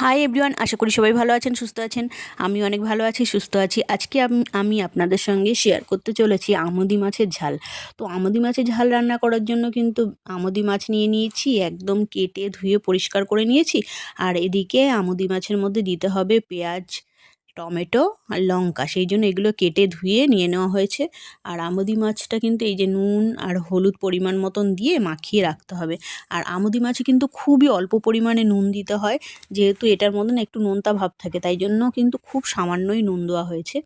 Hi everyone আশা করি সবাই ভালো আছেন, সুস্থ আছেন। আমি অনেক ভালো আছি, সুস্থ আছি। আজকে আমি আপনাদের সঙ্গে শেয়ার করতে চলেছি আমদি মাছের ঝাল। তো আমদি মাছের ঝাল রান্না করার জন্য কিন্তু আমদি মাছ নিয়ে নিয়েছি, একদম কেটে ধুয়ে পরিষ্কার করে নিয়েছি। আর এদিকে আমদি মাছের মধ্যে দিতে হবে পেঁয়াজ টমেটো আর লঙ্কা, সেই জন্য এগুলো কেটে ধুয়ে নিয়ে নেওয়া হয়েছে। আর আমদি মাছটা কিন্তু এই যে নুন আর হলুদ পরিমাণ মতন দিয়ে মাখিয়ে রাখতে হবে। আর আমদি মাছে কিন্তু খুবই অল্প পরিমাণে নুন দিতে হয়, যেহেতু এটার মধ্যে একটু নোনতা ভাব থাকে, তাই জন্য কিন্তু খুব সামান্যই নুন দেওয়া হয়েছে।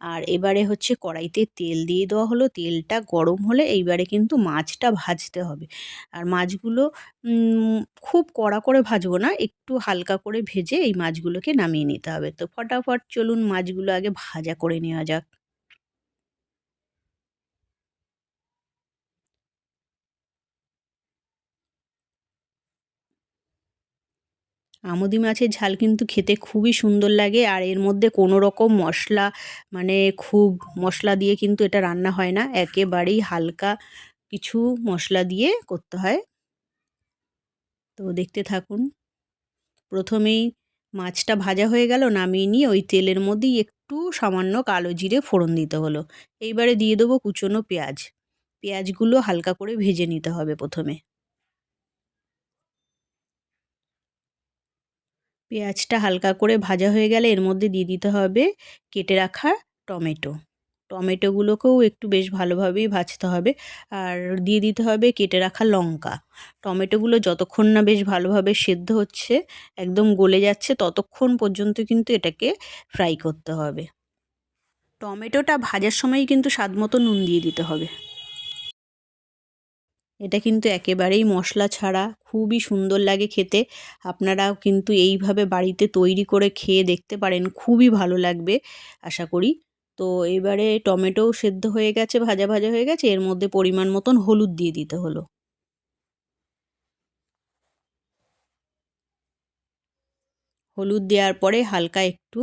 আর এবারে হচ্ছে কড়াইতে তেল দিয়ে দেওয়া হলো। তেলটা গরম হলে এইবারে কিন্তু মাছটা ভাজতে হবে। আর মাছগুলো খুব কড়া করে ভাজবো না, একটু হালকা করে ভেজে এই মাছগুলোকে নামিয়ে নিতে হবে। তো ফটাফট চলুন মাছগুলো আগে ভাজা করে নেওয়া যাক। আমুদি মাছের ঝাল কিন্তু খেতে খুবই সুন্দর লাগে আর এর মধ্যে কোনো রকম মশলা মানে খুব মশলা দিয়ে কিন্তু এটা রান্না হয় না। একেবারেই হালকা কিছু মশলা দিয়ে করতে হয়। তো দেখতে থাকুন, প্রথমেই মাছটা ভাজা হয়ে গেল, নামিয়ে নিয়ে ওই তেলের মধ্যেই একটু সামান্য কালো জিরে ফোড়ন দিতে হলো। এইবারে দিয়ে দেবো কুচনো পেঁয়াজ। পেঁয়াজগুলো হালকা করে ভেজে নিতে হবে প্রথমে। পেঁয়াজটা হালকা করে ভাজা হয়ে গেলে এর মধ্যে দিয়ে দিতে হবে কেটে রাখা টমেটো। টমেটোগুলোকেও একটু বেশ ভালোভাবেই ভাজতে হবে। আর দিয়ে দিতে হবে কেটে রাখা লঙ্কা। টমেটোগুলো যতক্ষণ না বেশ ভালোভাবে সেদ্ধ হচ্ছে, একদম গলে যাচ্ছে, ততক্ষণ পর্যন্ত কিন্তু এটাকে ফ্রাই করতে হবে। টমেটোটা ভাজার সময়ই কিন্তু স্বাদ মতো নুন দিয়ে দিতে হবে। এটা কিন্তু একেবারেই মশলা ছাড়া খুবই সুন্দর লাগে খেতে। আপনারাও কিন্তু এইভাবে বাড়িতে তৈরি করে খেয়ে দেখতে পারেন, খুবই ভালো লাগবে, আশা করি। তো এবারে টমেটোও সেদ্ধ হয়ে গেছে, ভাজা ভাজা হয়ে গেছে, এর মধ্যে পরিমাণ মতন হলুদ দিয়ে দিতে হলো। হলুদ দেওয়ার পরে হালকা একটু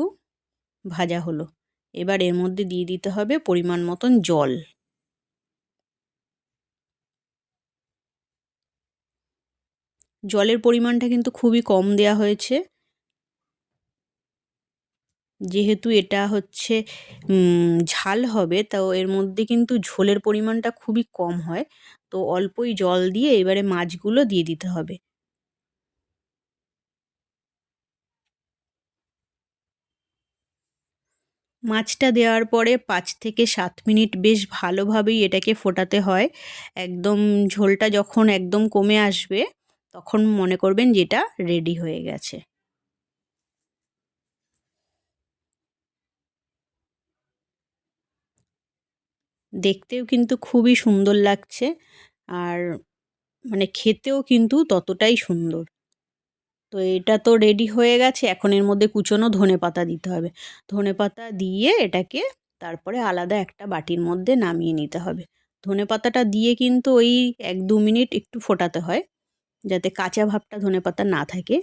ভাজা হলো। এবার এর মধ্যে দিয়ে দিতে হবে পরিমাণ মতন জল। জলের পরিমাণটা কিন্তু খুবই কম দেয়া হয়েছে। যেহেতু এটা হচ্ছে ঝাল হবে, তো এর মধ্যে কিন্তু ঝোলের পরিমাণটা খুবই কম হয়। তো অল্পই জল দিয়ে এবারে মাছগুলো দিয়ে দিতে হবে। মাছটা দেওয়ার পরে পাঁচ থেকে সাত মিনিট বেশ ভালোভাবেই এটাকে ফোটাতে হয়। একদম ঝোলটা যখন একদম কমে আসবে তখন মনে করবেন যেটা রেডি হয়ে গেছে। দেখতেও কিন্তু খুবই সুন্দর লাগছে আর মানে খেতেও কিন্তু ততটাই সুন্দর। তো এটা তো রেডি হয়ে গেছে, এখন এর মধ্যে কুচনো ধনে পাতা দিতে হবে। ধনে পাতা দিয়ে এটাকে তারপরে আলাদা একটা বাটির মধ্যে নামিয়ে নিতে হবে। ধনে পাতাটা দিয়ে কিন্তু ওই এক দু মিনিট একটু ফোটাতে হয়। যাতে কাঁচা ভাবটা ধনে পাতা না থাকে।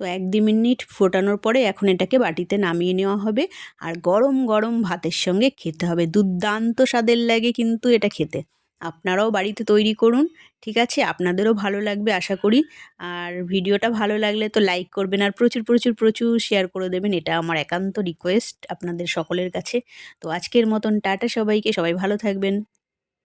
তো এক দু মিনিট ফোটানোর পরে এখন এটাকে বাটিতে নামিয়ে নেওয়া হবে। আর গরম গরম ভাতের সঙ্গে খেতে হবে। দুর্দান্ত স্বাদের লাগে কিন্তু এটা খেতে। আপনারাও বাড়িতে তৈরি করুন, ঠিক আছে? আপনাদেরও ভালো লাগবে, আশা করি। আর ভিডিওটা ভালো লাগলে তো লাইক করবেন আর প্রচুর প্রচুর প্রচুর শেয়ার করে দেবেন। এটা আমার একান্ত রিকোয়েস্ট আপনাদের সকলের কাছে। তো আজকের মতন টাটা সবাইকে। সবাই ভালো থাকবেন।